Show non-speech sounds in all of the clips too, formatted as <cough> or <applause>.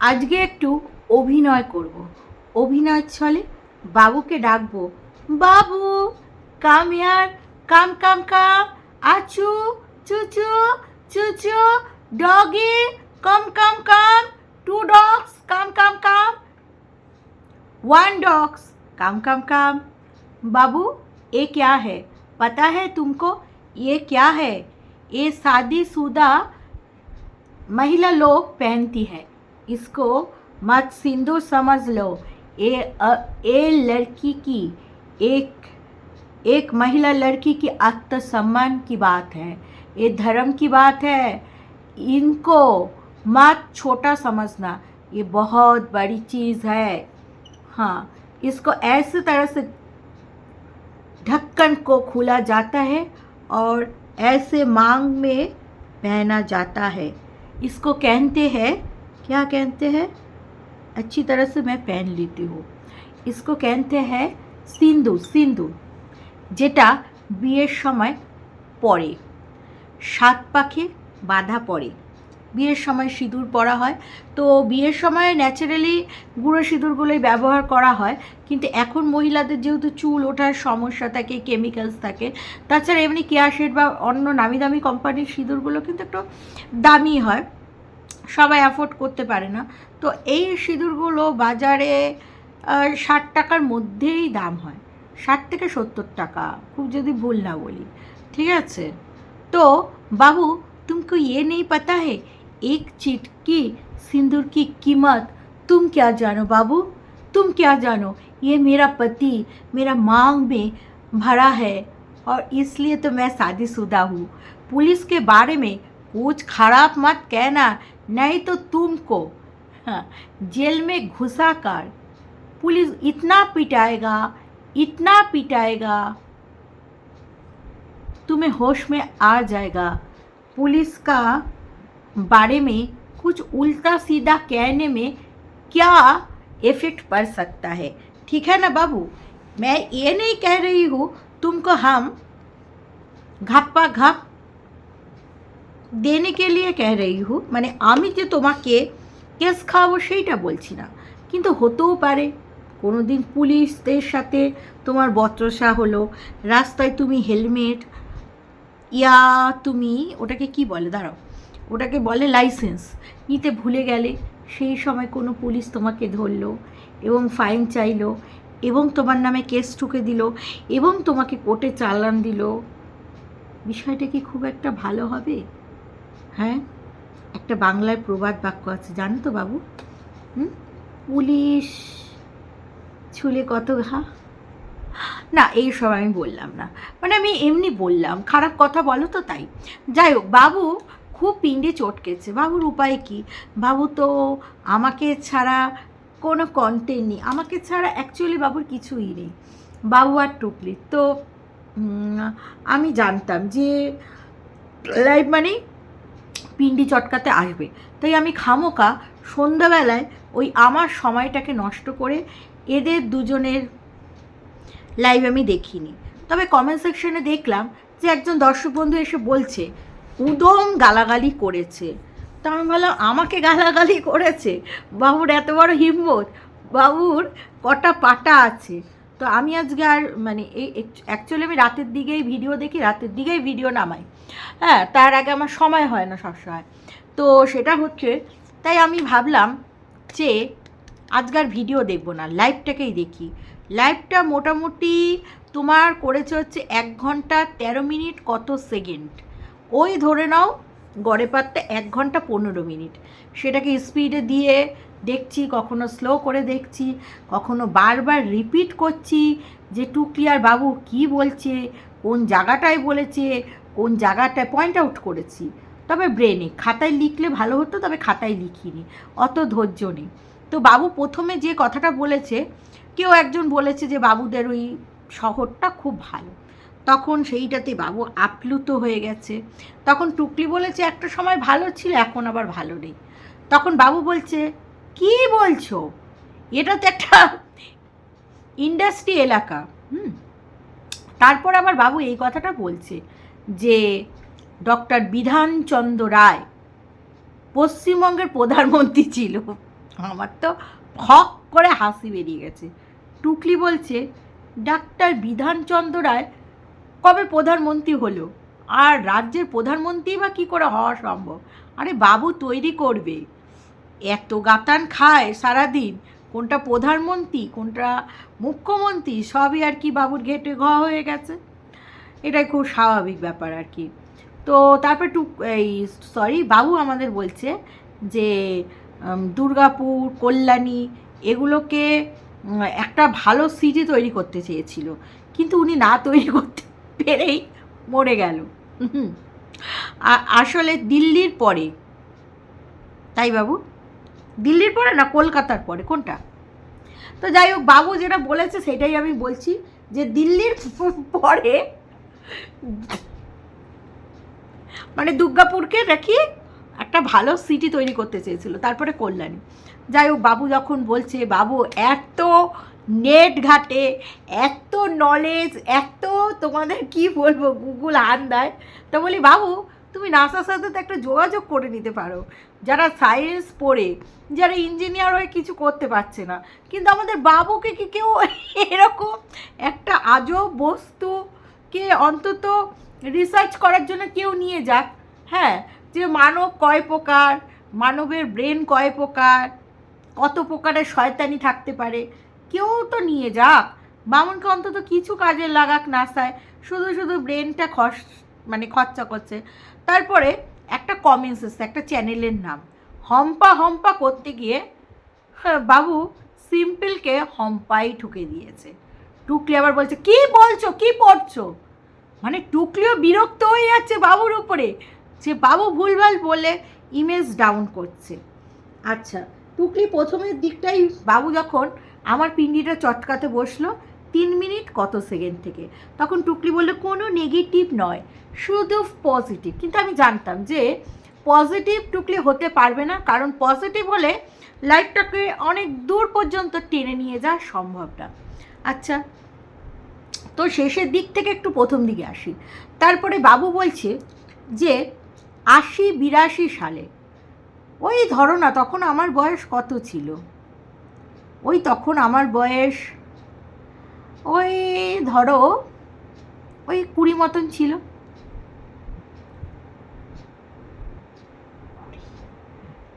আজকে একটু অভিনয় করব অভিনয় ছলে বাবুকে ডাকবো বাবু কাম ইয়ার কাম কাম কাম আচু চুচু চুচু doggy come come come to dogs come come come one dogs come come come बाबू ये क्या है पता है तुमको ये क्या है ये शादीशुदा महिला लोग पहनती है इसको मत सिंदूर समझ लो। अ, ये लड़की की एक एक महिला लड़की की आत्मसम्मान की बात है। ये धर्म की बात है। इनको मत छोटा समझना। ये बहुत बड़ी चीज़ है। हाँ इसको ऐसे तरह से ढक्कन को खोला जाता है और ऐसे मांग में पहना जाता है। इसको कहते हैं क्या कहते हैं अच्छी तरह से मैं पहन लेती हूँ इसको कहते हैं সিন্দুর সিন্দুর যেটা বিয়ের সময় পরে সাত পাখে বাঁধা পড়ে বিয়ের সময় সিঁদুর পরা হয় তো বিয়ের সময় ন্যাচারালি গুঁড়ো সিঁদুরগুলোই ব্যবহার করা হয় কিন্তু এখন মহিলাদের যেহেতু চুল ওঠার সমস্যা থাকে কেমিক্যালস থাকে তাছাড়া এমনি কেয়াশেড বা অন্য নামি দামি কোম্পানির সিঁদুরগুলো কিন্তু একটু দামি হয় সবাই অ্যাফোর্ড করতে পারে না তো এই সিঁদুরগুলো বাজারে আহ, ষাট টাকার মধ্যেই দাম হয় ষাট থেকে সত্তর টাকা খুব যদি ভুল না বলি ঠিক আছে तो बाबू तुमको ये नहीं पता है एक चिटकी सिंदूर की कीमत तुम क्या जानो बाबू तुम क्या जानो ये मेरा पति मेरा मांग में भरा है और इसलिए तो मैं शादीशुदा हूँ पुलिस के बारे में कुछ खराब मत कहना नहीं तो तुमको हाँ, जेल में घुसा कर पुलिस इतना पिटाएगा इतना पिटाएगा। तुम्हें होश में आ जाएगा। पुलिस का बारे में कुछ उल्टा सीधा कहने में क्या इफ़ेक्ट पड़ सकता है? ठीक है ना बाबू? मैं ये नहीं कह रही हूँ तुमको हम घप्पा घप দেনে কে লিয়ে কহ রही हूँ মানে আমি যে তোমাকে কেস খাওয়াবো সেইটা বলছি না কিন্তু হতেও পারে কোনো দিন পুলিশদের সাথে তোমার বত্রসা হলো রাস্তায় তুমি হেলমেট ইয়া তুমি ওটাকে কি বলে দাঁড়াও ওটাকে বলে লাইসেন্স নিতে ভুলে গেলে সেই সময় কোনো পুলিশ তোমাকে ধরলো এবং ফাইন চাইলো এবং তোমার নামে কেস ঠুকে দিল এবং তোমাকে কোর্টে চালান দিল বিষয়টা কি খুব একটা ভালো হবে? হ্যাঁ? একটা বাংলায় প্রবাদ বাক্য আছে, জানো তো বাবু? হুম? পুলিশ ছুলে কত ঘা? না, এই সব আমি বললাম না। মানে আমি এমনি বললাম, খারাপ কথা বলো তো তাই। যাই হোক, বাবু খুব পিণ্ডে চটকেছে। বাবুর উপায় কি? বাবু তো আমাকে ছাড়া কোনো কন্টেন্ট নেই। আমাকে ছাড়া অ্যাকচুয়ালি বাবুর কিছুই নেই। বাবু আর টুকলি। তো আমি জানতাম যে লাইভ মানে পিন্ডি চটকাতে আসবে। তাই আমি খামোকা সন্ধ্যাবেলায় ওই আমার সময়টাকে নষ্ট করে এদের দুজনের লাইভ আমি দেখিনি। তবে কমেন্ট সেকশনে দেখলাম যে একজন দর্শক বন্ধু এসে বলছে, উদম গালাগালি করেছে। তা আমি বললাম আমাকে গালাগালি করেছে? বাবুর এত বড় হিম্মত? বাবুর কটা পাটা আছে? তো আমি আজকে আর মানে এই অ্যাকচুয়ালি আমি রাতের দিকেই ভিডিও দেখি, রাতের দিকেই ভিডিও নামাই। হ্যাঁ তার আগে আমার সময় হয় না সবসময়। তো সেটা হচ্ছে, তাই আমি ভাবলাম যে আজকার ভিডিও দেখব না লাইভটাকেই দেখি। লাইভটা মোটামুটি তোমার করেছে হচ্ছে এক ঘণ্টা তেরো মিনিট কত সেকেন্ড? ওই ধরে নাও গড়ে পাতটা এক ঘণ্টা পনেরো মিনিট। সেটাকে স্পিডে দিয়ে দেখছি, কখনো স্লো করে দেখছি, কখনো বারবার রিপিট করছি যে, টুকলিয়ার বাবু, কি বলছে? কোন জায়গাটায় বলেছে? কোন জায়গাটায় পয়েন্ট আউট করেছি? তবে ব্রেনে খাতায় লিখলে ভালো হতো, তবে খাতায় লিখিনি। অত ধৈর্য নেই। তো বাবু প্রথমে যে কথাটা বলেছে, কেউ একজন বলেছে যে, বাবুদের ওই শহরটা খুব ভালো। তখন সেইটাতে বাবু আপ্লুত হয়ে গেছে। তখন টুকলি বলেছে, একটা সময় ভালো ছিল, এখন আবার ভালো নেই। তখন বাবু বলছে, কি বলছো? এটা তো একটা ইন্ডাস্ট্রি এলাকা, হুম? তারপর আবার বাবু এই কথাটা বলছে যে, ডক্টর বিধানচন্দ্র রায় পশ্চিমবঙ্গের প্রধানমন্ত্রী ছিল। আমার তো ফক করে হাসি বেরিয়ে গেছে। টুকলি বলছে, ডাক্তার বিধানচন্দ্র রায় কবে প্রধানমন্ত্রী হলো? আর রাজ্যের প্রধানমন্ত্রী বা কী করে হওয়া সম্ভব? আরে বাবু তৈরি করবে। এত গাতান খায় সারাদিন। কোনটা প্রধানমন্ত্রী, কোনটা মুখ্যমন্ত্রী, সবই আর কি বাবুর ঘেটে ঘ হয়ে গেছে। এটাই খুব স্বাভাবিক ব্যাপার আর কি। তো তারপর টুক, এই সরি বাবু আমাদের বলছে যে দুর্গাপুর, কল্যাণী এগুলোকে একটা ভালো সিটি তৈরি করতে চেয়েছিল। কিন্তু উনি না তৈরি করতে পেরেই মরে গেল। আসলে দিল্লির পরে, তাই বাবু? দিল্লির পরে না কলকাতার পরে? কোনটা? তো যাই হোক, বাবু যেটা বলেছে সেটাই আমি বলছি যে দিল্লির <laughs> পরে মানে দুর্গাপুরকে রেখে একটা ভালো সিটি তৈরি করতে চেয়েছিল, তারপরে কল্যাণী। যাই হোক, বাবু যখন বলছে, বাবু, এত নেট ঘাটে, এত নলেজ এত তোমাদের কি বলব গুগল আন দেয় তো বলি, বাবু, তুমি নাসার সাথে তো একটা যোগাযোগ করে নিতে পারো। যারা সায়েন্স পড়ে, যারা ইঞ্জিনিয়ার হয়ে কিছু করতে পারছে না, কিন্তু আমাদের বাবুকে কি কেউ <laughs> এরকম একটা আজব বস্তুকে অন্তত রিসার্চ করার জন্য কেউ নিয়ে যাক? হ্যাঁ যে মানব কয় প্রকার, মানবের ব্রেন কয় প্রকার, কত প্রকারের শয়তানি থাকতে পারে। কেউ তো নিয়ে যাক। বামনকে অন্তত কিছু কাজে লাগাক নাসায়। শুধু শুধু ব্রেনটা খস মানে খরচা করছে। তারপরে একটা কমেন্টস এসছে একটা চ্যানেলের নাম। হম্পা হম্পা করতে গিয়ে হ্যাঁ, বাবু সিম্পলকে হম্পাই ঠুকে দিয়েছে। টুকলি আবার বলছে কি বলছো? কি পড়ছো? মানে টুকলিও বিরক্ত হয়ে যাচ্ছে বাবুর উপরে। যে বাবু ভুলভাল বলে ইমেজ ডাউন করছে। আচ্ছা টুকলি প্রথমের দিকটাই বাবু যখন আমার পিন্ডিটা চটকাতে বসল তিন মিনিট কত সেকেন্ড থেকে। তখন টুকলি বলল, কোনো নেগেটিভ নয়, শুধু পজিটিভ কিন্তু আমি জানতাম যে পজিটিভ টুকলি হতে পারবে না, কারণ পজিটিভ হলে লাইফটাকে অনেক দূর পর্যন্ত টেনে নিয়ে যাওয়া সম্ভব না। আচ্ছা তো শেষের দিক থেকে একটু প্রথম দিকে আসি। তারপরে বাবু বলছে যে, আশি বিরাশি সালে। ওই ধরো না, তখন আমার বয়স কত ছিল? ওই তখন আমার বয়স, ওই ধরো, ওই কুড়ি মতন ছিল।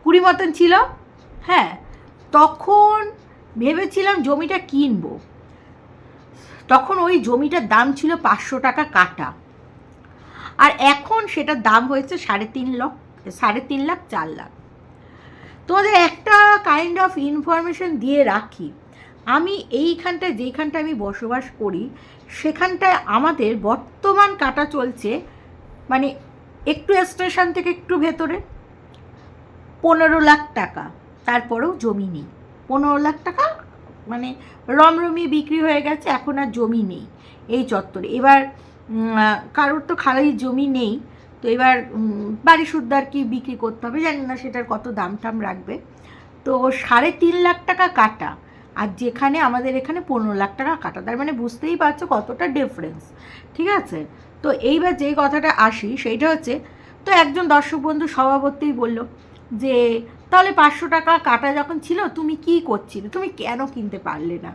কুড়ি মতন ছিল হ্যাঁ তখন ভেবেছিলাম জমিটা কিনবো। তখন ওই জমিটার দাম ছিল পাঁচশো টাকা কাটা আর এখন সেটার দাম হয়েছে সাড়ে তিন লাখ সাড়ে তিন লাখ, চার লাখ। তোমাদের একটা কাইন্ড অফ ইনফরমেশন দিয়ে রাখি। আমি এইখানটায় যেইখানটা আমি বসবাস করি, সেখানটায় আমাদের বর্তমান কাটা চলছে মানে একটু স্টেশন থেকে একটু ভেতরে, পনেরো লাখ টাকা। তারপরেও জমি নেই। পনেরো লাখ টাকা মানে রমরমি বিক্রি হয়ে গেছে, এখন আর জমি নেই। এই চত্বরে। এবার কারোর তো খালি জমি নেই। তো এবার বাড়ি শুদ্ধ আর কি বিক্রি করতে হবে জানি না, সেটার কত দাম টাম রাখবে। তো সাড়ে তিন লাখ টাকা কাটা, আর যেখানে আমাদের এখানে পনেরো লাখ টাকা কাটা, তার মানে বুঝতেই পারছ কতটা ডিফারেন্স ঠিক আছে? তো এইবার যেই কথাটা আসি, সেইটা হচ্ছে, তো একজন দর্শক বন্ধু স্বভাবতেই বলল যে, তাহলে পাঁচশো টাকা কাটা যখন ছিল, তুমি কি করছিলে? তুমি কেন কিনতে পারলে না?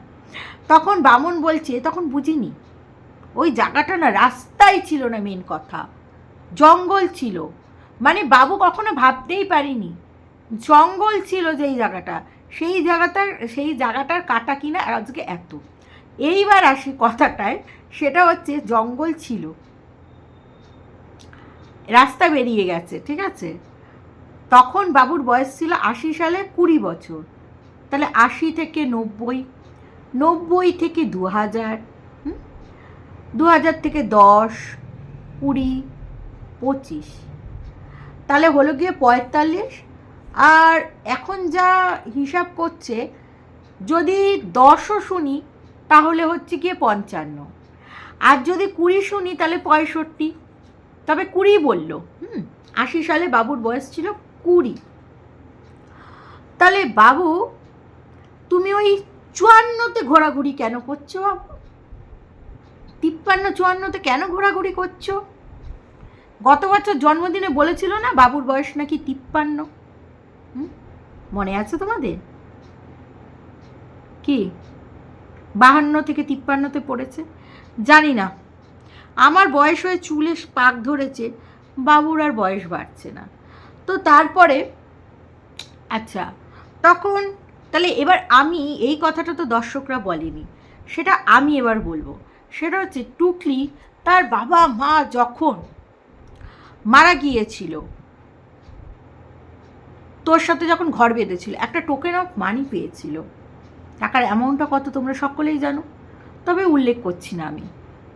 তখন বামন বলছে, তখন বুঝিনি। ওই জায়গাটা না রাস্তাই ছিল না মেন কথা। জঙ্গল ছিল। মানে বাবু কখনো ভাবতেই পারিনি। জঙ্গল ছিল যেই জায়গাটা। সেই জায়গাটার সেই জায়গাটার কাটা কিনা আজকে এত। এইবার আসি কথাটায়, সেটা হচ্ছে জঙ্গল ছিল। রাস্তা বেরিয়ে গেছে, ঠিক আছে? তখন বাবুর বয়স ছিল আশি সালে কুড়ি বছর। তাহলে আশি থেকে নব্বই নব্বই থেকে দু হাজার দু হাজার থেকে দশ, কুড়ি পঁচিশ। তাহলে হলো গিয়ে পঁয়তাল্লিশ। আর এখন যা হিসাব করছে, যদি দশও শুনি, তাহলে হচ্ছে গিয়ে পঞ্চান্ন। আর যদি কুড়ি শুনি, তাহলে পঁয়ষট্টি। তবে কুড়ি বলল, হুম, আশি সালে বাবুর বয়স ছিল কুড়ি। তাহলে বাবু, তুমি ওই চুয়ান্নতে ঘোরাঘুরি কেন করছ বাবু? তিপ্পান্ন, চুয়ান্নতে কেন ঘোরাঘুরি করছ? গত বছর জন্মদিনে বলেছিল না বাবুর বয়স নাকি তিপ্পান্ন? মনে আছে তোমাদের? কি? বাহান্ন থেকে তিপ্পান্নতে পড়েছে? জানি না। আমার বয়স হয়ে চুলে পাক ধরেছে, বাবুর আর বয়স বাড়ছে না। তো তারপরে আচ্ছা তখন, তাহলে এবার আমি, এই কথাটা তো দর্শকরা বলেনি, সেটা আমি এবার বলব। সেটা হচ্ছে টুকলি তার বাবা মা যখন মারা গিয়েছিল। তোর সাথে যখন ঘর বেঁধেছিল, একটা টোকেন অফ মানি পেয়েছিল। টাকার অ্যামাউন্টটা কত তোমরা সকলেই জানো। তবে উল্লেখ করছি না আমি।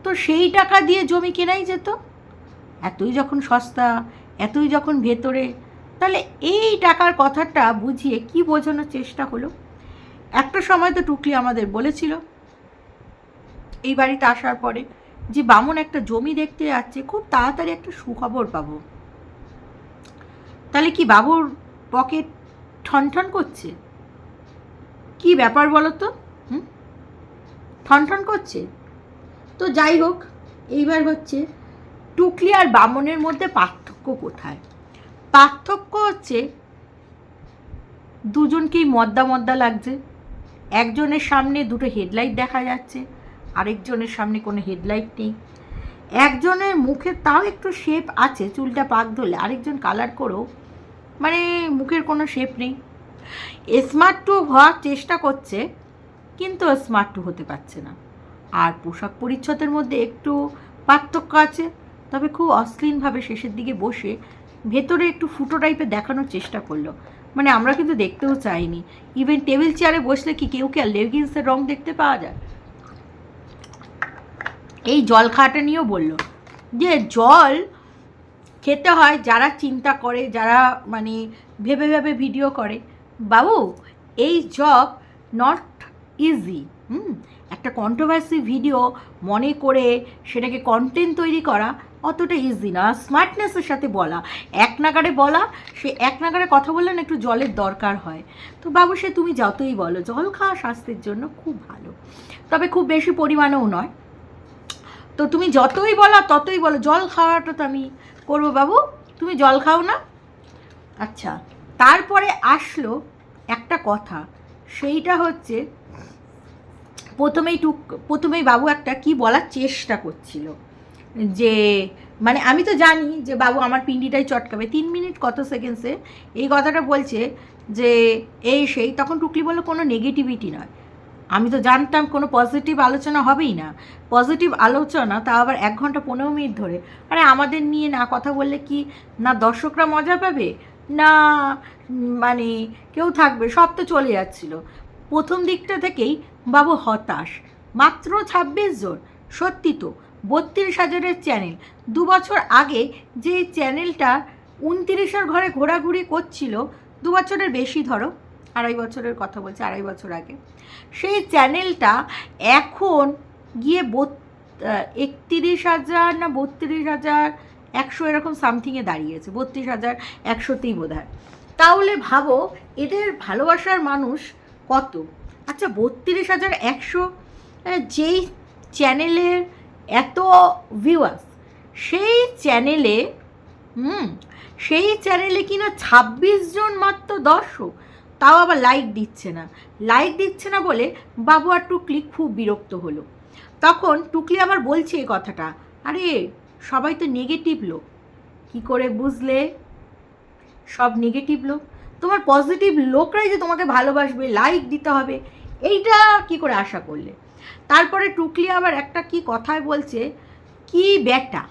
তো সেই টাকা দিয়ে জমি কেনাই যেত। এতই যখন সস্তা, এতই যখন ভেতরে, তাহলে এই টাকার কথাটা বুঝিয়ে কি বোঝানোর চেষ্টা হলো? একটা সময় তো টুকলি আমাদের বলেছিল, এই বাড়িতে আসার পরে যে বামন একটা জমি দেখতে যাচ্ছে, খুব তাড়াতাড়ি একটা সুখবর পাবো। তাহলে কি বাবুর পকেট ঠনঠন করছে? কি ব্যাপার বলো তো হুম? ঠনঠন করছে? তো যাই হোক, এইবার হচ্ছে টুকলি আর বামনের মধ্যে পার্থক্য কোথায়? পার্থক্য হচ্ছে দুজনকেই মদ্দা মদ্দা লাগছে। একজনের সামনে দুটো হেডলাইট দেখা যাচ্ছে। আরেকজনের সামনে কোনো হেডলাইট নেই। একজনের মুখে তাও একটু শেপ আছে, চুলটা পাক ধরলে, আরেকজন কালার করেও মানে মুখের কোনো শেপ নেই। স্মার্ট টু হওয়ার চেষ্টা করছে, কিন্তু স্মার্ট টু হতে পারছে না। আর পোশাক পরিচ্ছদের মধ্যে একটু পার্থক্য আছে, তবে খুব অশ্লীলভাবে শেষের দিকে বসে ভেতরে একটু ফুটো টাইপের দেখানোর চেষ্টা করল। মানে আমরা কিন্তু দেখতেও চাইনি। ইভেন টেবিল চেয়ারে বসলে কি কেউ কি আর লেগিংসের রং দেখতে পাওয়া যায়? এই জল খাওয়াটা নিয়েও বলল যে জল খেতে হয় যারা চিন্তা করে, যারা মানে ভেবে ভেবে ভিডিও করে। বাবু, এই জব নট ইজি হুম? একটা কন্ট্রোভার্সি ভিডিও মনে করে সেটাকে কন্টেন্ট তৈরি করা অতটা ইজি না। স্মার্টনেসের সাথে বলা, এক নাগারে বলা, সে এক নাগারে কথা বললে না একটু জলের দরকার হয়। তো বাবু, সে তুমি যতই বলো, জল খাওয়া স্বাস্থ্যের জন্য খুব ভালো। তবে খুব বেশি পরিমাণেও নয়। তো তুমি যতই বলা, ততই বলো। জল খাওয়াটা তো আমি করব বাবু। তুমি জল খাও না। আচ্ছা তারপরে আসলো একটা কথা। সেইটা হচ্ছে, প্রথমেই টুক, প্রথমেই বাবু একটা কি বলার চেষ্টা করছিল। যে মানে আমি তো জানি যে বাবু আমার পিন্ডিটাই চটকাবে। তিন মিনিট কত সেকেন্ডসে এই কথাটা বলছে যে, এই সেই, তখন টুকলি বলল কোনো নেগেটিভিটি নয়। আমি তো জানতাম কোনো পজিটিভ আলোচনা হবেই না। পজিটিভ আলোচনা, তা আবার এক ঘণ্টা পনেরো মিনিট ধরে। আরে আমাদের নিয়ে না কথা বললে কি না দর্শকরা মজা পাবে? না মানে কেউ থাকবে, সব তো চলে যাচ্ছিল। প্রথম দিকটা থেকেই বাবু হতাশ। মাত্র ছাব্বিশ জন। সত্যি তো, বত্রিশ হাজারের চ্যানেল দু বছর আগে যে চ্যানেলটা উনতিরিশের ঘরে ঘোরাঘুরি করছিল, দু বছরের বেশি ধরো, আড়াই বছরের কথা বলছে, আড়াই বছর আগে। সেই চ্যানেলটা এখন গিয়ে একত্রিশ হাজার না বত্রিশ হাজার একশো এরকম সামথিংয়ে দাঁড়িয়েছে, বত্রিশ হাজার একশোতেই বোধ হয় তাহলে ভাবো, এদের ভালোবাসার মানুষ কত? আচ্ছা বত্রিশ হাজার একশো যেই চ্যানেলের এত ভিউয়ার্স সেই চ্যানেলে, হুম, সেই চ্যানেলে কিনা ছাব্বিশ জন মাত্র দর্শক তাও আবার লাইক দিচ্ছে না। লাইক দিচ্ছে না বলে বাবু আর টুকলি খুব বিরক্ত হলো। তখন টুকলি আবার বলছে এই কথাটা, আরে, সবাই তো নেগেটিভ লোক। কী করে বুঝলে? সব নেগেটিভ লোক। তোমার পজিটিভ লোকরাই যে তোমাকে ভালোবাসবে লাইক দিতে হবে, এইটা কি করে আশা করলে? তারপরে টুকলি আবার একটা কি কথায় বলছে, কি ব্যাটা?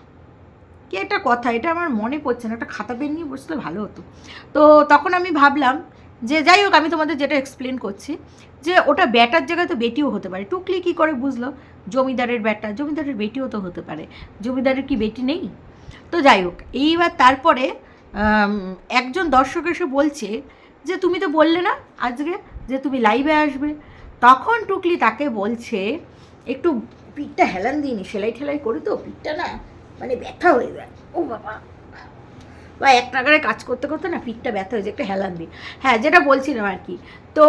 কি একটা কথা, এটা আমার মনে পড়ছে না, একটা খাতা পেন নিয়ে বসলে ভালো হতো। তো তখন আমি ভাবলাম যে যাই হোক, আমি তোমাদের যেটা এক্সপ্লেন করছি, যে ওটা ব্যাটার জায়গায় তো বেটিও হতে পারে। টুকলি কি করে বুঝলো? জমিদারের ব্যাটা, জমিদারের বেটিও তো হতে পারে। জমিদারের কি বেটি নেই? তো যাই হোক, এইবার তারপরে একজন দর্শক এসে বলছে যে, তুমি তো বললে না আজকে যে তুমি লাইভে আসবে? তখন টুকলি তাকে বলছে, একটু পিঠটা হেলান দিইনি, সেলাই ঠেলাই করি তো, পিঠটা না মানে ব্যথা হয়ে যায়। ও বাবা! বা এক নাগারে কাজ করতে করতে না পিঠটা ব্যথা হয়ে যায় একটা হেলান দিই। হ্যাঁ যেটা বলছিলাম আর কি। তো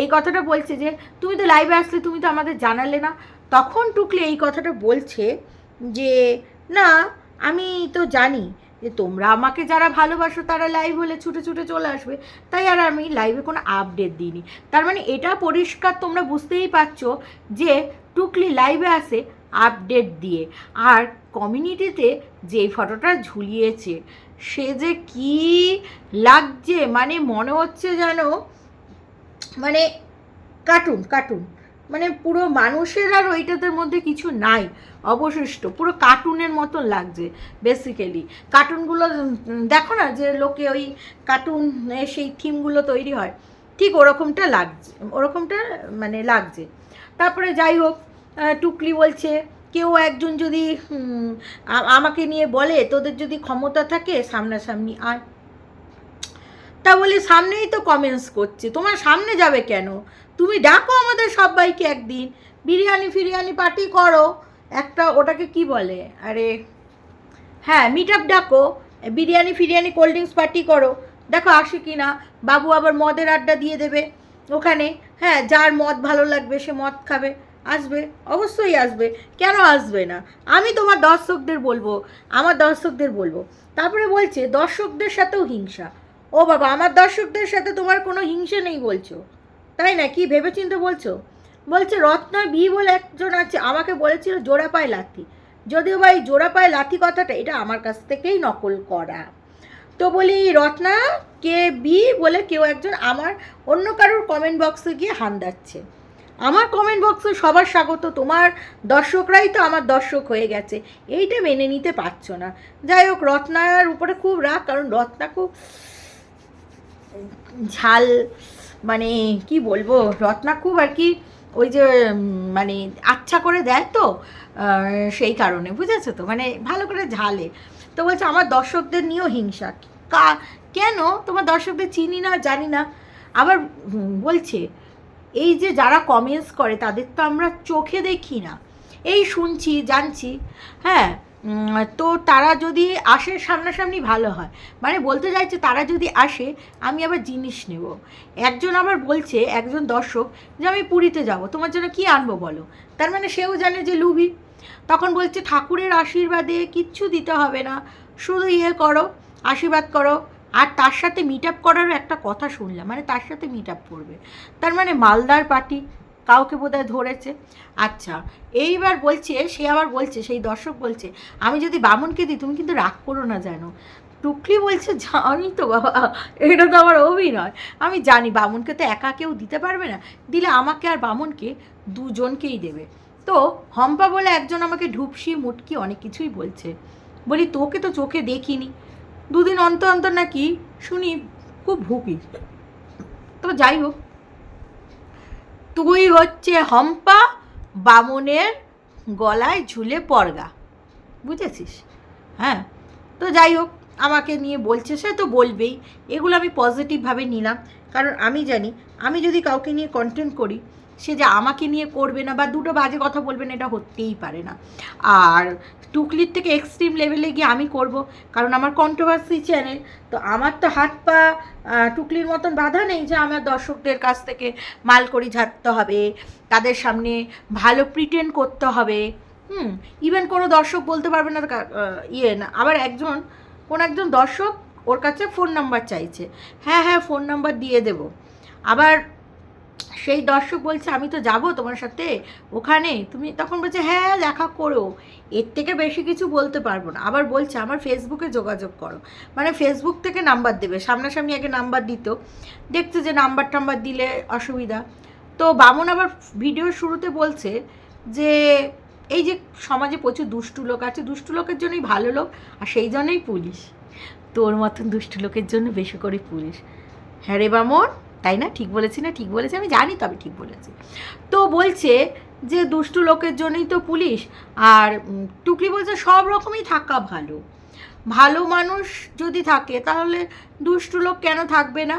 এই কথাটা বলছে যে, তুমি তো লাইভে আসলে তুমি তো আমাদের জানালে না। তখন টুকলি এই কথাটা বলছে যে, না, আমি তো জানি যে তোমরা আমাকে যারা ভালোবাসো তারা লাইভ হলে ছুটে ছুটে চলে আসবে। তাই আর আমি লাইভে কোনো আপডেট দিইনি। তার মানে এটা পরিষ্কার তোমরা বুঝতেই পারছ যে, টুকলি লাইভে আসে আপডেট দিয়ে। আর কমিউনিটিতে যে ফটোটা ঝুলিয়েছে, সে যে কি লাগছে মানে মনে হচ্ছে যেন মানে কার্টুন কার্টুন। মানে পুরো মানুষের আর ওইটাদের মধ্যে কিছু নাই, অবশিষ্ট। পুরো কার্টুনের মতন লাগছে বেসিক্যালি কার্টুনগুলো দেখো না যে লোকে ওই কার্টুন সেই থিমগুলো তৈরি হয়। ঠিক ওরকমটা লাগছে, ওরকমটা মানে লাগছে। তারপরে যাই হোক টুকলি বলছে, কেউ একজন যদি আমাকে নিয়ে বলে, তোদের যদি ক্ষমতা থাকে, সামনাসামনি আয়। তা বলে, সামনেই তো কমেন্টস করছে, তোমার সামনে যাবে কেন? তুমি ডাকো আমাদের সবাইকে একদিন, বিরিয়ানি ফিরিয়ানি পার্টি করো। একটা ওটাকে কি বলে? আরে হ্যাঁ মিট আপ ডাকো, বিরিয়ানি ফিরিয়ানি কোল্ড ড্রিঙ্কস পার্টি করো। দেখো, আসে কি না বাবু আবার মদের আড্ডা দিয়ে দেবে। ওখানে হ্যাঁ যার মদ ভালো লাগবে, সে মদ খাবে। আসবে, অবশ্যই আসবে। কেন আসবে না? আমি তোমার দর্শকদের বলব, আমার দর্শকদের বলব। তারপরে বলছে, দর্শকদের সাথেও হিংসা। ও বাবা, আমার দর্শকদের সাথে তোমার কোনো হিংসে নেই বলছো? তাই না? কি ভেবেচিন্তে বলছো? বলছে রত্না বি বলে একজন আছে, আমাকে বলেছিল জোড়া পায় লাথি। যদিও বা এই জোড়া পায় লাথি কথাটা, এটা আমার কাছ থেকেই নকল করা। তো বলি, রত্না, কে বি বলে কেউ একজন আমার অন্য কারোর কমেন্ট বক্সে গিয়ে হান দিচ্ছে আমার কমেন্ট বক্সে সবার স্বাগত। তোমার দর্শকরাই তো আমার দর্শক হয়ে গেছে। এইটা মেনে নিতে পারছ না। যাই হোক, রত্নার উপরে খুব রাগ, কারণ রত্না খুব ঝাল মানে কি বলব, রত্না খুব আর কি ওই যে মানে আচ্ছা করে দেয় তো সেই কারণে, বুঝেছ তো? মানে ভালো করে ঝালে। তো বলছে, আমার দর্শকদের নিয়েও হিংসা। কা, কেন? তোমার দর্শকদের চিনি না, জানি না। আবার বলছে এই যে যারা কমেন্টস করে, তাদের তো আমরা চোখে দেখি না। এই শুনছি, জানছি হ্যাঁ তো তারা যদি আসে সামনাসামনি ভালো হয়। মানে বলতে চাইছে তারা যদি আসে, আমি আবার জিনিস নেব। একজন আবার বলছে, একজন দর্শক, যে আমি পুরীতে যাব, তোমার জন্য কি আনব বলো? তার মানে সেও জানে যে লুবি। তখন বলছে, ঠাকুরের আশীর্বাদে কিচ্ছু দিতে হবে না। শুধু ইয়ে করো, আশীর্বাদ করো আর তার সাথে মিট আপ করারও একটা কথা শুনলাম মানে তার সাথে মিট আপ করবে। তার মানে মালদার পার্টি কাউকে বোধহয় ধরেছে। আচ্ছা এইবার বলছে, সে আবার বলছে, সেই দর্শক বলছে, আমি যদি বামনকে দিই, তুমি কিন্তু রাগ করো না জানো। টুকলি বলছে, জানি তো বাবা, এটা তো আমার অভিনয়। আমি জানি বামুনকে তো একা কেউ দিতে পারবে না। দিলে আমাকে আর বামুনকে দুজনকেই দেবে। তো হম্পা বলে একজন আমাকে ঢুপসি, মুটকি অনেক কিছুই বলছে। বলি, তোকে তো চোখে দেখিনি। দুদিন অন্তর অন্তর নাকি শুনি খুব ভুকি। তো যাই হোক, তুই হচ্ছে হম্পা বামনের গলায় ঝুলে পরগা, বুঝেছিস? হ্যাঁ তো যাই হোক, আমাকে নিয়ে বলছে, সে তো বলবেই। এগুলো আমি পজিটিভভাবে নিলাম, কারণ আমি জানি, আমি যদি কাউকে নিয়ে কন্টেন্ট করি সে যে আমাকে নিয়ে করবে না বা দুটো বাজে কথা বলবে না, এটা হতেই পারে না। আর টুকলির থেকে এক্সট্রিম লেভেলে গিয়ে আমি করব, কারণ আমার কন্ট্রোভার্সি চ্যানেল তো আমার তো হাত পা টুকলির মতন বাধা নেই যে আমার দর্শকদের কাছ থেকে মাল করি ঝাড়তে হবে, তাদের সামনে ভালো প্রিটেন্ড করতে হবে। হুম ইভেন কোনো দর্শক বলতে পারবে না ইয়ে না। আবার একজন, কোন একজন দর্শক ওর কাছে ফোন নাম্বার চাইছে। হ্যাঁ হ্যাঁ ফোন নাম্বার দিয়ে দেব। আবার সেই দর্শক বলছে, আমি তো যাব তোমার সাথে ওখানে। তুমি তখন বলছে হ্যাঁ দেখা করো। এর থেকে বেশি কিছু বলতে পারব না। আবার বলছে, আমার ফেসবুকে যোগাযোগ করো। মানে ফেসবুক থেকে নাম্বার দেবে, সামনাসামনি আগে নাম্বার দিত। দেখছে যে নাম্বার টাম্বার দিলে অসুবিধা। তো বামন আবার ভিডিওর শুরুতে বলছে যে, এই যে সমাজে প্রচুর দুষ্টু লোক আছে, দুষ্টু লোকের জন্যই ভালো লোক, আর সেই জন্যই পুলিশ। তোর মতন দুষ্টু লোকের জন্য বেশি করে পুলিশ। হ্যাঁ রে বামন? তাই না? ঠিক বলেছি না? ঠিক বলেছি? আমি জানি তবে ঠিক বলেছি। তো বলছে যে দুষ্টু লোকের জন্যই তো পুলিশ, আর টুকলি বলছে সব রকমই থাকা ভালো। ভালো মানুষ যদি থাকে, তাহলে দুষ্টু লোক কেন থাকবে না?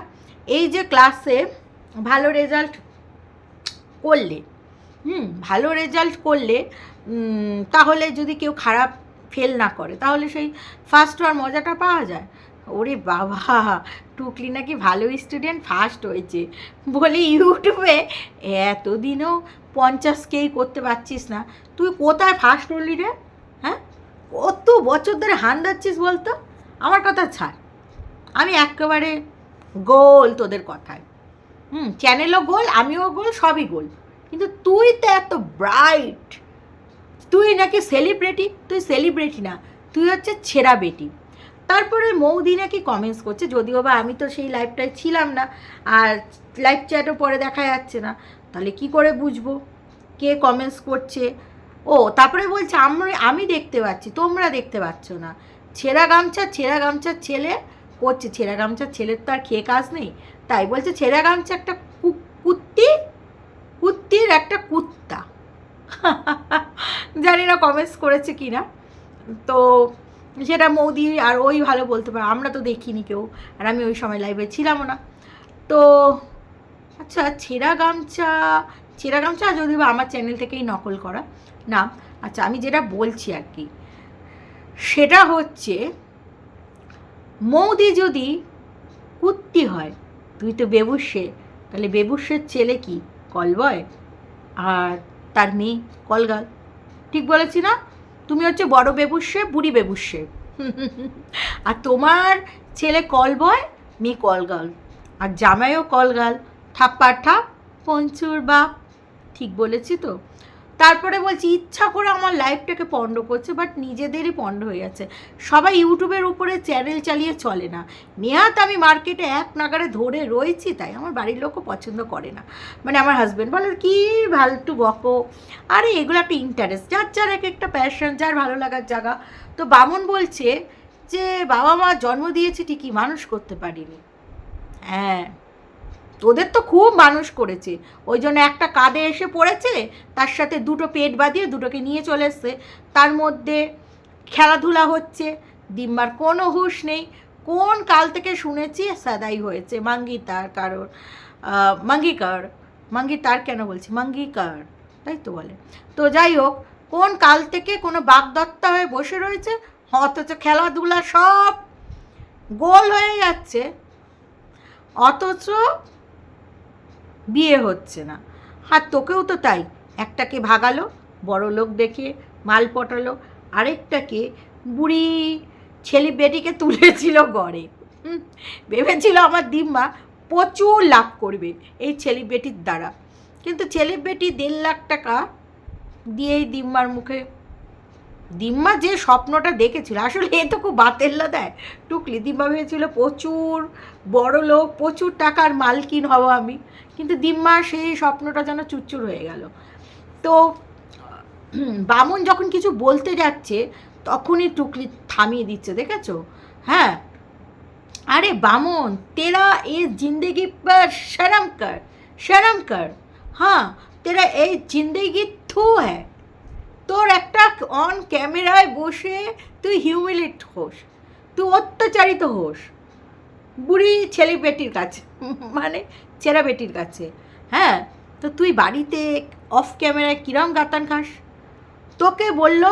এই যে ক্লাসে ভালো রেজাল্ট করলে, হুম, ভালো রেজাল্ট করলে তাহলে যদি কেউ খারাপ ফেল না করে, তাহলে সেই ফার্স্ট হওয়ার মজাটা পাওয়া যায়। ওরে বাবা, টুকলি নাকি ভালো স্টুডেন্ট ফার্স্ট হয়েছে। বলি ইউটিউবে এতদিনও পঞ্চাশ কেই করতে পারছিস না। তুই কোথায় ফার্স্ট হলি রে? হ্যাঁ? কত বছর ধরে হান দিচ্ছিস বলতো? আমার কথা ছাড়। আমি একেবারে গোল তোদের কথায়। হুম চ্যানেলও গোল, আমিও গোল, সবই গোল। কিন্তু তুই তো এত ব্রাইট তুই নাকি সেলিব্রিটি তুই সেলিব্রিটি না। তুই হচ্ছে ছেঁড়া বেটি। তারপরে মৌদি নাকি কমেন্টস করছে, যদিও বা আমি তো সেই লাইভটায় ছিলাম না, আর লাইভ চ্যাটও পরে দেখা যাচ্ছে না, তাহলে কি করে বুঝব? কে কমেন্টস করছে? ও, তারপরে বলছে, আমরা, আমি দেখতে পাচ্ছি, তোমরা দেখতে পাচ্ছ না। ছেঁড়া গামছা, ছেঁড়া গামছার ছেলে করছে, ছেঁড়া গামছার ছেলের তো আর খেয়ে কাজ নেই। তাই বলছে, ছেঁড়া গামছা একটা কুত্তি, কুত্তির একটা কুত্তা। <laughs> জানি না কমেন্টস করেছে কি না তো সেটা মৌদি আর ওই ভালো বলতে পারে, আমরা তো দেখিনি কেউ, আর আমি ওই সময় লাইভে ছিলামও না। তো আচ্ছা ছেঁড়া গামছা ছেঁড়া গামছা যদি বা আমার চ্যানেল থেকেই নকল করা, না আচ্ছা আমি যেটা বলছি আর কি, সেটা হচ্ছে, মৌদি যদি কুত্তি হয়, তুই তো বেবুসে, তাহলে বেবুসের ছেলে কি? কলবয়? আর তার মেয়ে কলগাল। ঠিক বলেছি না? তুমি হচ্ছে বড় বেবুসে বুড়ি বেবুসে আর তোমার ছেলে কল কলবয় মেয়ে কলগাল। আর জামাইও কলগাল। ঠাপ্পার ঠাপ, পঞ্চুর বাপ ঠিক বলেছি তো? তারপরে বলছি, ইচ্ছা করে আমার লাইফটাকে পণ্ড করছে বাট নিজেদেরই পণ্ড হয়ে যাচ্ছে। সবাই ইউটিউবের উপরে চ্যানেল চালিয়ে চলে না। নেহাত আমি মার্কেটে এক নাগারে ধরে রয়েছি, তাই আমার বাড়ির লোকও পছন্দ করে না। মানে আমার হাজব্যান্ড বলে, কি ভালটু বকো আরে, এগুলো একটা ইন্টারেস্ট যার যার এক একটা প্যাশন যার ভালো লাগার জায়গা। তো বামন বলছে যে বাবা মা জন্ম দিয়েছে ঠিকই, মানুষ করতে পারিনি। হ্যাঁ। তোদের তো খুব মানুষ করেছে। ওই জন্য একটা কাঁধে এসে পড়েছে, তার সাথে দুটো পেট বাঁধিয়ে দুটোকে নিয়ে চলে এসছে। তার মধ্যে খেলাধুলা হচ্ছে দিম্বার কোনো হুশ নেই। কোন কাল থেকে শুনেছি সাদাই হয়েছে মাঙ্গি তার কারোর মাঙ্গিকার মাঙ্গি তার কেন বলছি? মাঙ্গিকার, তাই তো বলে। তো যাই হোক, কোন কাল থেকে কোনো বাগদত্তা হয়ে বসে রয়েছে, অথচ খেলাধুলা সব গোল হয়ে যাচ্ছে, অথচ বিয়ে হচ্ছে না। আর তোকেও তো তাই। একটাকে ভাগালো, বড় লোক দেখে মাল পটালো, আরেকটাকে বুড়ি ছেলে বেটিকে তুলেছিল গড়ে। ভেবেছিল আমার দিম্মা প্রচুর লাভ করবে এই ছেলে বেটির দ্বারা। কিন্তু ছেলে বেটি দেড় লাখ টাকা দিয়েই দিম্মার মুখে। দিম্মা যে স্বপ্নটা দেখেছিল, আসলে এ তো খুব বাতেল্লা দেয় টুকলি দিম্মা ভেবেছিল প্রচুর বড় লোক, প্রচুর টাকার মালকিন হব আমি। কিন্তু দিম্মা সেই স্বপ্নটা যেন চুরচুর হয়ে গেল। তো, বামন যখন কিছু বলতে যাচ্ছে, তখনই টুকলি থামিয়ে দিচ্ছে, দেখেছ? হ্যাঁ। আরে বামন, তেরা এ জিন্দেগি পর শরম কর শরম কর। হ্যাঁ তেরা এই জিন্দেগি থু হ্যাঁ তোর একটা অন ক্যামেরায় বসে তুই হিউমিলেট হোস, তুই অত্যাচারিত হোস। বুড়ি ছেলে বেটির কাছে মানে ছেঁড়া বেটির কাছে। হ্যাঁ তো তুই বাড়িতে অফ ক্যামেরায় কিরম গাতান খাস? তোকে বলল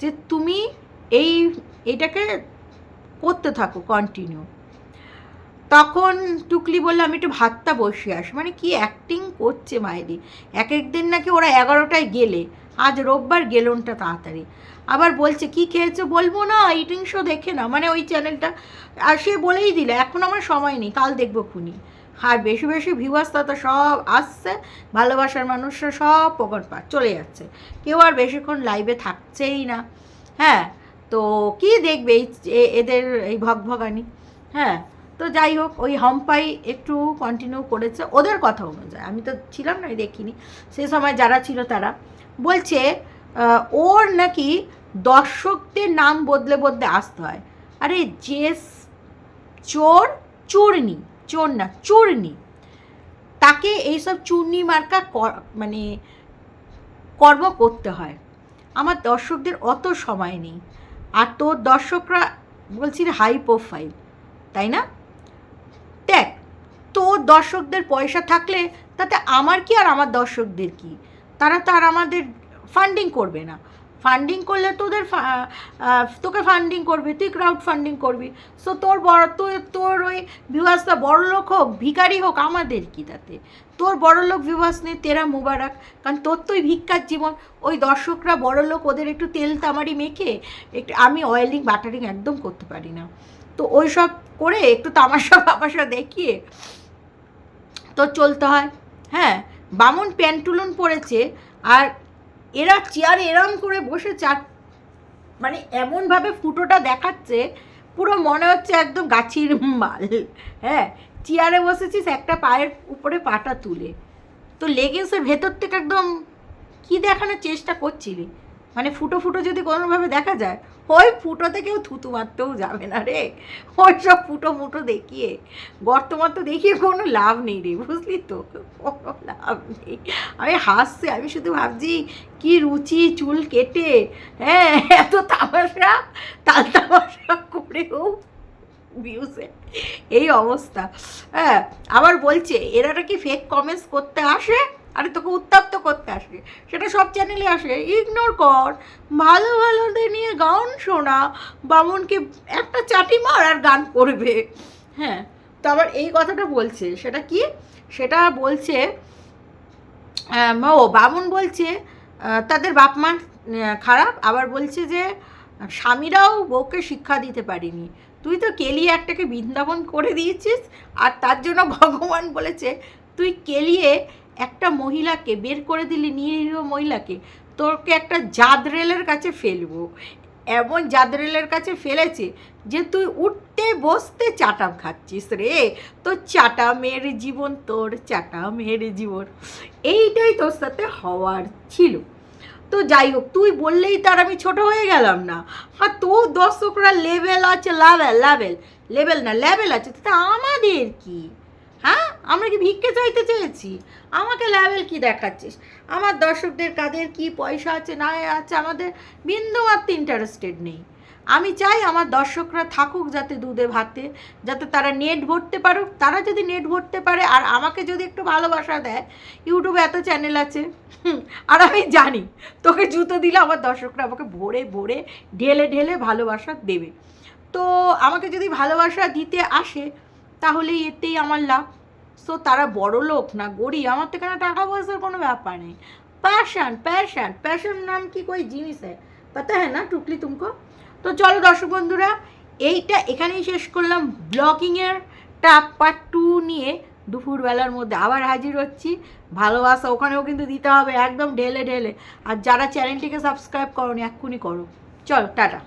যে তুমি এই, এটাকে করতে থাকো কন্টিনিউ তখন টুকলি বলল, আমি একটু ভাতটা বসে আসি। মানে কি অ্যাক্টিং করছে মায়েরি এক এক দিন নাকি ওরা এগারোটায় গেলে। আজ রোববার গেলনটা তাড়াতাড়ি। আবার বলছে, কি খেয়েছো? বলব না ইটিং শো দেখে না মানে ওই চ্যানেলটা আর সে বলেই দিল, এখন আমার সময় নেই, কাল দেখব খুনি। আর বেশি বেশি ভিউয়ার্স তো সব আসছে, ভালোবাসার মানুষরা সব পকট পা, চলে যাচ্ছে। কেউ আর বেশিক্ষণ লাইভে থাকছেই না। হ্যাঁ তো কি দেখবে এই এদের এই ভগভগানি? হ্যাঁ তো যাই হোক, ওই হম্পাই একটু কন্টিনিউ করেছে, ওদের কথা অনুযায়ী। আমি তো ছিলাম না দেখিনি। সেই সময় যারা ছিল তারা। বলছে ওর নাকি দর্শকদের নাম বদলে বদলে আসতে হয়। আরে যে চোর, চূর্ণি, চোর না, চূর্ণি। তাকে এইসব চূর্ণি মার্কা মানে কর্ম করতে হয়। আমার দর্শকদের অত সময় নেই। আর তোর দর্শকরা বলছি হাই প্রোফাইল তাই না? দেখ, তোর দর্শকদের পয়সা থাকলে তাতে আমার কি আর আমার দর্শকদের কি? তারা তো আর আমাদের ফান্ডিং করবে না। ফান্ডিং করলে তোদের তোকে ফান্ডিং করবে, তুই ক্রাউড ফান্ডিং করবি। সো তোর বড়, তোর ওই ভিউয়ার্সটা বড় লোক হোক, ভিখারি হোক, আমাদের কি তাতে? তোর বড় লোক ভিউয়ার্স নিয়ে তেরা মুবারক, কারণ তোর তো ওই ভিক্ষার জীবন। ওই দর্শকরা, বড় লোক, ওদের একটু তেল তামারি মেখে একটু, আমি অয়েলিং বাটারিং একদম করতে পারি না। তো ওই সব করে একটু তামাশা ফামাশা দেখিয়ে তোর চলতে হয়। হ্যাঁ? বামন প্যান্টুলন পরেছে আর এরা চেয়ার এরম করে বসে চার মানে এমনভাবে ফুটোটা দেখাচ্ছে, পুরো মনে হচ্ছে একদম গাছির মাল। হ্যাঁ চেয়ারে বসেছিস, একটা পায়ের উপরে পাটা তুলে। তো লেগিংসের ভেতর থেকে একদম কি দেখানোর চেষ্টা করছিলি? মানে ফুটো ফুটো যদি কোনোভাবে দেখা যায় ওই ফুটোতে কেউ থুতু মারতেও যাবে না রে। ওই সব ফুটো মুটো দেখিয়ে, বর্তমান তো দেখিয়ে কোনো লাভ নেই রে, বুঝলি তো? কোনো লাভ নেই। আমি হাসছি, আমি শুধু ভাবছি, কি রুচি, চুল কেটে হ্যাঁ এত তামাশা, তাল তামাশা করেও ভিউসে এই অবস্থা। হ্যাঁ আবার বলছে এরা কি ফেক কমেন্টস করতে আসে? আরে তোকে উত্তপ্ত করতে আসবে সেটা সব চ্যানেলে আসে। ইগনোর কর। ভালো ভালোদের নিয়ে গান শোনা। বামনকে একটা চাটি মার আর গান করবে। হ্যাঁ তো আবার এই কথাটা বলছে। সেটা কি? সেটা বলছে ও বামন বলছে তাদের বাপ মা খারাপ। আবার বলছে যে, স্বামীরাও বউকে শিক্ষা দিতে পারেনি। তুই তো কেলিয়ে একটাকে বৃন্দাবন করে দিয়েছিস। আর তার জন্য ভগবান বলেছে, তুই কেলিয়ে একটা মহিলাকে বের করে দিলি নিরীহ মহিলাকে, তোকে একটা জাদরেলের কাছে ফেলব। এমন জাদরেলের কাছে ফেলেছে যে তুই উঠতে বসতে চাটাম খাচ্ছিস রে। তোর চাটামের জীবন, তোর চাটামের জীবন। এইটাই তোর সাথে হওয়ার ছিল। তো যাই হোক, তুই বললেই তার আমি ছোট হয়ে গেলাম না। আর তোর দর্শকরা লেভেল আছে লাভেল লাভেল লেভেল না লেভেল আছে, তা আমাদের কি? হ্যাঁ? আমরা কি ভিক্ষে চাইতে চেয়েছি? আমাকে লেভেল কি দেখাচ্ছিস? আমার দর্শকদের কাদের কি পয়সা আছে, না আছে, আমাদের বিন্দুমাত্র ইন্টারেস্টেড নেই। আমি চাই আমার দর্শকরা থাকুক যাতে দুধে ভাতে, যাতে তারা নেট ভরতে পারুক। তারা যদি নেট ভরতে পারে, আর আমাকে যদি একটু ভালোবাসা দেয়, ইউটিউবে এত চ্যানেল আছে আর আমি জানি, তোকে জুতো দিলে আমার দর্শকরা আমাকে ভরে ভরে, ঢেলে ঢেলে ভালোবাসা দেবে। তো আমাকে যদি ভালোবাসা দিতে আসে তাহলে এতেই আমার লাভ। সো তারা বড় লোক না গরিব, আমার তো এখানে টাকা পয়সার কোনো ব্যাপার নেই। প্যাশন প্যাশন প্যাশন নাম কি কোই জিনিস? হ্যাঁ পাতা হ্যাঁ না, টুকলি তুমকো? তো চলো দর্শক বন্ধুরা, এইটা এখানেই শেষ করলাম ব্লগিংয়ের টাপ পার্ট টু নিয়ে দুপুরবেলার মধ্যে আবার হাজির হচ্ছি। ভালোবাসা ওখানেও কিন্তু দিতে হবে, একদম ঢেলে ঢেলে। আর যারা চ্যানেলটিকে সাবস্ক্রাইব করো এক্ষুনি করো। চলো, টাটা।